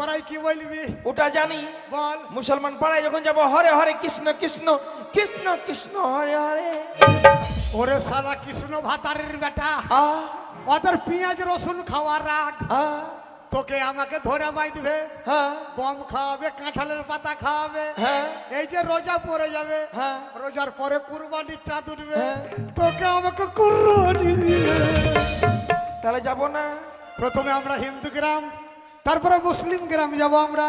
পাড়ায় কি বলবি? ওটা জানি। বল। মুসলমান পাড়ায় যখন যাব হরে হরে কৃষ্ণ কৃষ্ণ কৃষ্ণ কৃষ্ণ হরে হরে। ওরে সালা কৃষ্ণ ভাতারের বেটা। ওদের পেঁয়াজ রসুন খাওয়ার রাগ। তোকে আমাকে ধরে হ্যাঁ গম খাওয়াবে কাঁঠালের পাতা খাওয়াবে। এই যে রোজা পরে যাবে হ্যাঁ। রোজার পরে কুরবানির চাঁদ উঠবে। তোকে আমাকে কুরবানি দিবে। তাহলে যাব না। প্রথমে আমরা হিন্দু গ্রাম তারপরে মুসলিম গ্রাম যাব আমরা।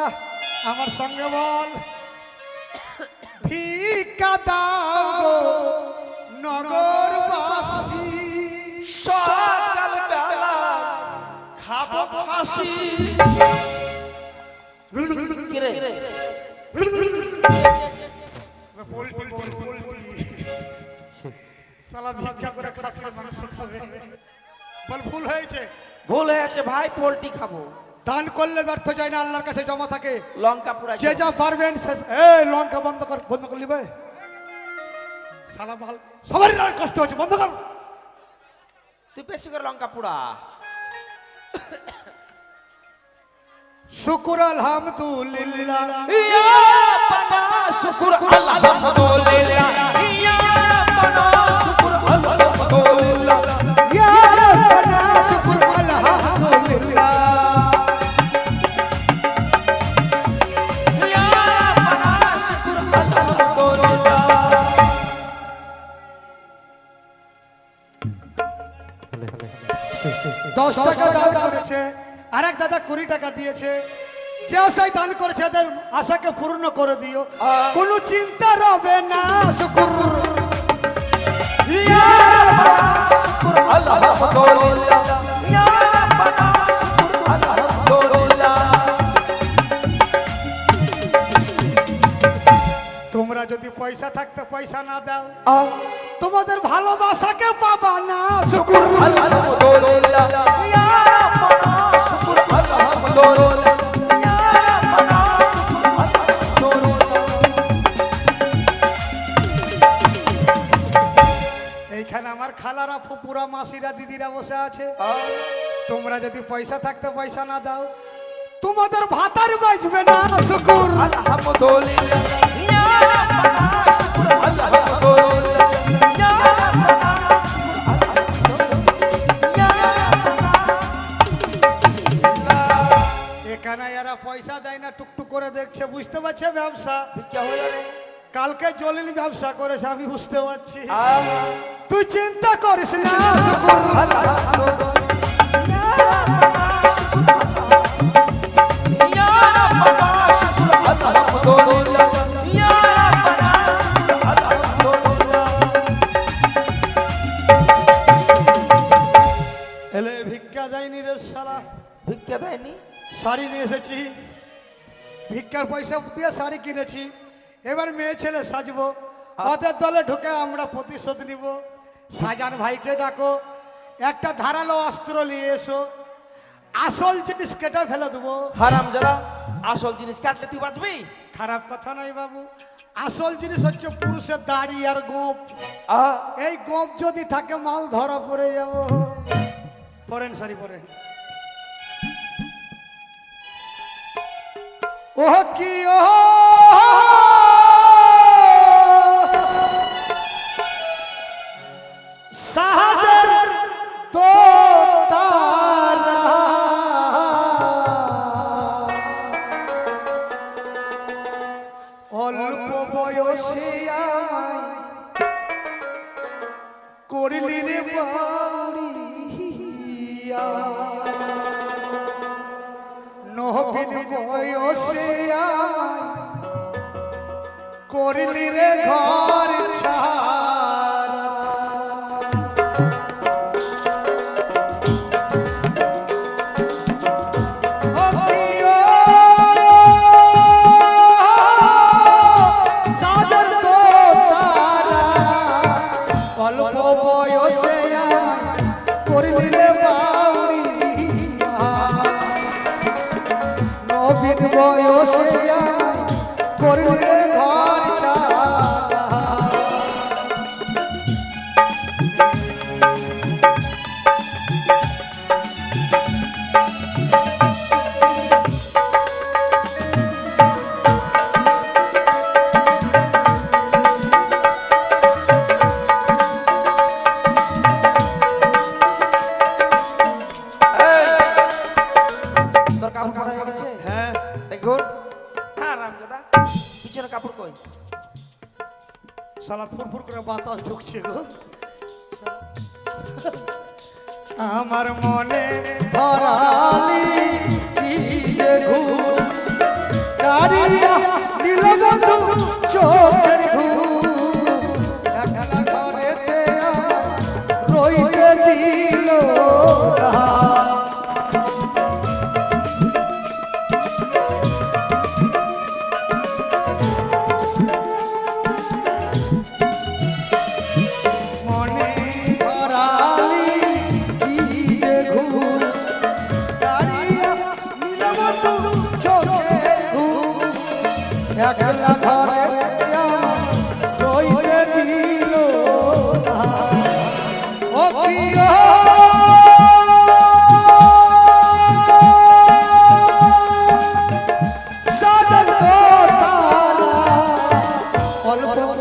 আমার সঙ্গে বল। ভিক্ষা দাও গো নগরবাসী। সকাল বেলা খাব ফাঁসি। কিরে পোল্ট্রি বল, পোল্ট্রি। শালা ভিক্ষা করে খাসির মাংস খাবে। বল ভুল হয়েছে। ভুল হয়ে ভাই পোলট্রি খাব। দান করলে ব্যর্থ যায় না আল্লাহর কাছে জমা থাকে। লঙ্কা পুরা যে যা পারবেন এই লঙ্কা বন্ধ কর বন্ধ করলি ভাই সালা মাল। সবারই কষ্ট হচ্ছে বন্ধ কর। তুই বেশি করে লঙ্কা পুরা শুকুর আলহামদুলিল্লাহ। ইয়া পানা শুকুর আলহামদুলিল্লাহ দশ টাকা দান করেছে। আর এক দাদা কুড়ি টাকা দিয়েছে। যে আশায় দান করেছে তাদের আশাকে পূর্ণ করে দিও। কোনো চিন্তা রবে না শুকুর। তোমরা যদি পয়সা থাকতে পয়সা না দাও তোমাদের ভালোবাসাকে পাবা না। শুকুর আলহামদুলিল্লাহ। ইয়া শুকুর আলহামদুলিল্লাহ। ইয়া এইখানে আমার খালারা ফুপুরা মাসিরা দিদিরা বসে আছে। তোমরা যদি পয়সা থাকতে পয়সা না দাও তোমাদের ভাতার বাজবে না ইয়া শুকুর আলহামদুলিল্লাহ। পারছে ব্যবসা? ভিক্ষা হইল রে? কালকে জলিল ব্যবসা করেছে আমি বুঝতে পারছি। তুই চিন্তা করিস না ভিক্ষা দেয়নি রে সারা ভিক্ষা দেয়নি? শাড়ি নিয়ে এসেছি। ভিক্ষার পয়সা দিয়ে শাড়ি কিনেছি। এবার মেয়ে ছেলে সাজবো। ওদের দলে ঢুকে আমরা প্রতিশোধ নিব। সাজান ভাইকে ডাকো। একটা ধারালো অস্ত্র নিয়ে এসো। আসল জিনিস কেটে ফেলে দেবো। হারাম যারা আসল জিনিস কাটলে তুই বাঁচবি? খারাপ কথা নাই বাবু। আসল জিনিস হচ্ছে পুরুষের দাড়ি আর গোপ। এই গোপ যদি থাকে মাল ধরা পড়ে যাব। পড়েন সারি পড়েন। ওহ কি ও নহবিন বয়সে করলি রে ঘর ছাড়া। নবীন বয়সে হ্যাঁ রামদাদা পিছনে কাপড় কই? সালা ফুরফুর করে বাতাস ঢুকছে গো। আমার মনে ধরালি কি যে ঘুম দাঁড়িয়া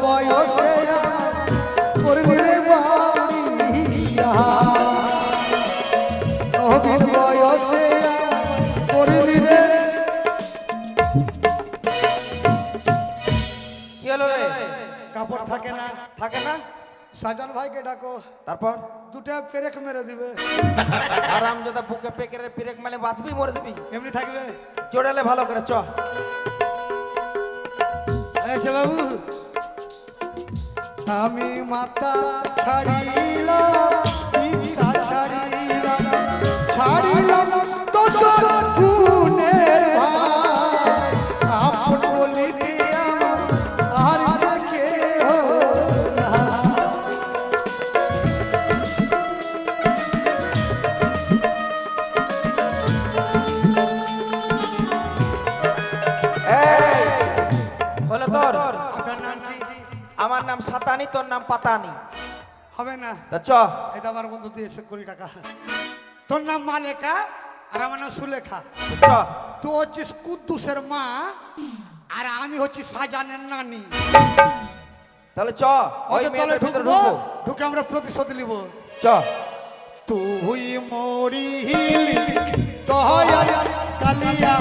বয়সে করলি রে বাড়িয়া বয়সে করলি রে। কি হলো রে? কাপড় থাকে না? থাকে না? সাজান ভাইকে ডাকো। তারপর? দুটা পেরেক মেরে দিবে। আর রামদাদা বুকে পেকেরে পিরেক মানে বাঁচবি মরে দিবি এমনি থাকবে? জোড়ালে ভালো করে চ। বাবু আমি মাতা ছাড়িলাম ছাড়িলাম ছাড়িলাম দোষর তোর নাম পাতানি। হবে না। তা চ। এটা আমার বন্ধু দিয়েছে কুড়ি টাকা। তোর নাম মালেকা আর আমার নাম সুলেখা। চ। তুই হচ্ছিস কুদ্দুসের মা আর আমি হচ্ছি সাজানের নানি। তাহলে চ। ওই মেয়েদের ভিতরে ঢুকবো ঢুকে আমরা প্রতিশোধ নিব। চ। তুই মরিলি দয়া কালিয়া।